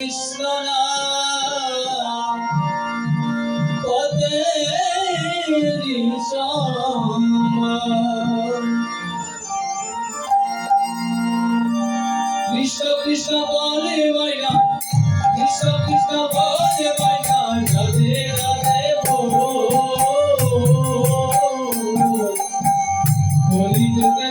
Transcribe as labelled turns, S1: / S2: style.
S1: কৃষ্ণ। কৃষ্ণ বলে মাইনা কৃষ্ণ কৃষ্ণ বলে মাইনা রাধে রাধে বলি যুগে